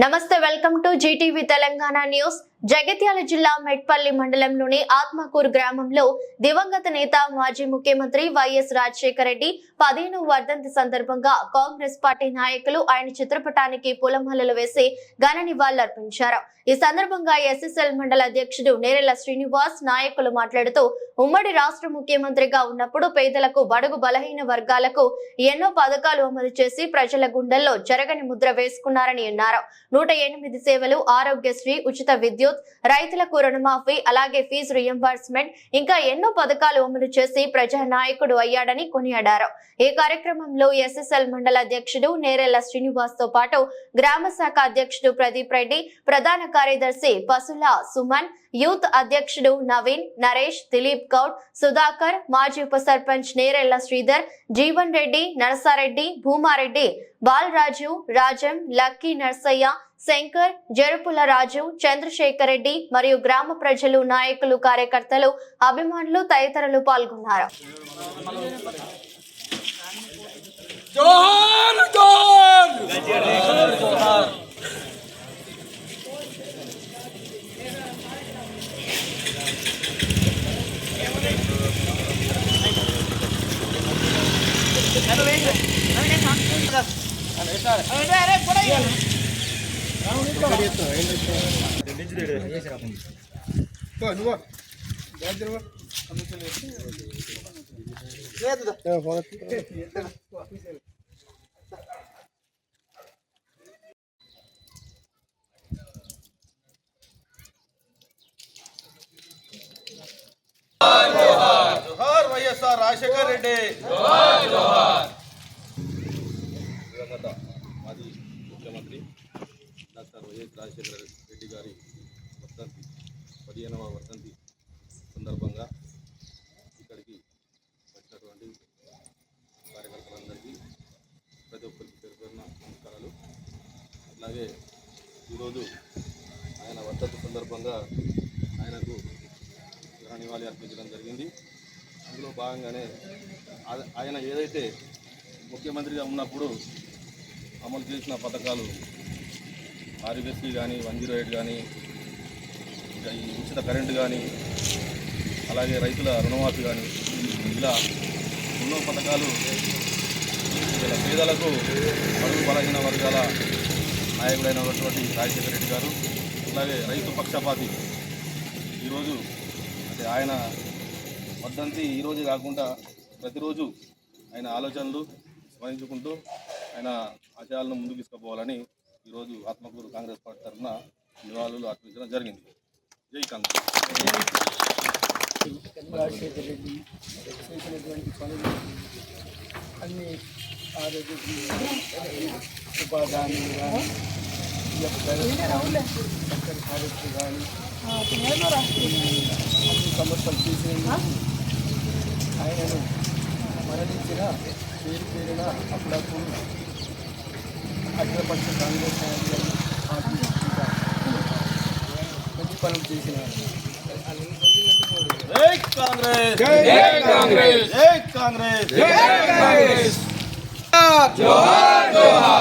నమస్తే welcome to GTV Telangana news Jagtial జిల్లా మెట్పల్లి మండలంలోని ఆత్మకూరు గ్రామంలో దివంగత నేత మాజీ ముఖ్యమంత్రి వైఎస్ రాజశేఖర రెడ్డి పదిహేను వర్ధంతి సందర్భంగా కాంగ్రెస్ పార్టీ నాయకులు ఆయన చిత్రపటానికి పూలమాలలు వేసి ఘన నివాళులర్పించారు. ఈ సందర్భంగా ఎస్ఎస్ఎల్ మండల అధ్యక్షుడు నేరెల శ్రీనివాస్ నాయకులు మాట్లాడుతూ ఉమ్మడి రాష్ట్ర ముఖ్యమంత్రిగా ఉన్నప్పుడు పేదలకు బడుగు బలహీన వర్గాలకు ఎన్నో పథకాలు అమలు చేసి ప్రజల గుండెల్లో జరగని ముద్ర వేసుకున్నారని అన్నారు. నూట ఎనిమిది సేవలు ఆరోగ్యశ్రీ ఉచిత విద్యుత్ రైతులకు రుణమాఫీ అలాగే ఫీజు రియంబర్స్మెంట్ ఇంకా ఎన్నో పథకాలు అమలు చేసి ప్రజా నాయకుడు అయ్యాడని కొనియాడారు. ఈ కార్యక్రమంలో ఎస్ఎస్ఎల్ మండల అధ్యక్షుడు నేరెల శ్రీనివాస్తో పాటు గ్రామ శాఖ అధ్యక్షుడు ప్రదీప్ రెడ్డి ప్రధాన కార్యదర్శి పసుల సుమన్ యూత్ అధ్యక్షుడు నవీన్ నరేష్ దిలీప్ గౌడ్ సుధాకర్ మాజీ ఉప సర్పంచ్ నేరెల్ల శ్రీధర్ జీవన్ రెడ్డి నరసారెడ్డి భూమారెడ్డి బాలరాజు రాజం లక్కీ నర్సయ్య శంకర్ జరుపుల రాజు చంద్రశేఖర్ రెడ్డి మరియు గ్రామ ప్రజలు నాయకులు కార్యకర్తలు అభిమానులు తదితరులు పాల్గొన్నారు जोहार जोहार वैएसआर राजशेखर रेड्डी जोहार जोहार దివంగత మాజీ ముఖ్యమంత్రి డాక్టర్ వైఎస్ రాజశేఖర రెడ్డి గారి వర్ధంతి పదిహేనవ వర్ధంతి సందర్భంగా ఇక్కడికి వచ్చినటువంటి కార్యకర్తలందరికీ ప్రతి ఒక్కరికి పేరు పేరున నమస్కారాలు. అలాగే ఈరోజు ఆయన వర్ధంతి సందర్భంగా ఆయనకు నివాళి అర్పించడం జరిగింది. అందులో భాగంగానే ఆయన ఏదైతే ముఖ్యమంత్రిగా ఉన్నప్పుడు అమలు చేసిన పథకాలు ఆర్బీఎస్సీ కానీ వన్ జీరో ఎయిట్ కానీ ఇంకా ఈ ఉచిత కరెంటు కానీ అలాగే రైతుల రుణమాఫీ కానీ ఇలా ఎన్నో పథకాలు ఇలా పేదలకు పరుగు బలహీన వర్గాల నాయకుడైనటువంటి రాజశేఖర రెడ్డి గారు అలాగే రైతు పక్షపాతి ఈరోజు అంటే ఆయన వద్దంతి ఈరోజు కాకుండా ప్రతిరోజు ఆయన ఆలోచనలు స్మరించుకుంటూ ఆయన ఆశయాలను ముందుకు తీసుకుపోవాలని ఈరోజు ఆత్మకూరు కాంగ్రెస్ పార్టీ తరఫున నివాళులు అర్పించడం జరిగింది. జై కాంగ్రెస్. రాజశేఖర రెడ్డి చేసినటువంటి పనులు అన్ని ఆరోగ్య ఉపాధి కానీ కార్యక్రమం కానీ అన్ని సమస్యలు చేసినందుకు ఆయనను మరణించిన పేరు పేరున అప్పుడప్పుడు అగ్రపక్ష కాంగ్రెస్ మంచి పనులు చేసినారు జై కాంగ్రెస్! జై కాంగ్రెస్! జై కాంగ్రెస్! జోహార్!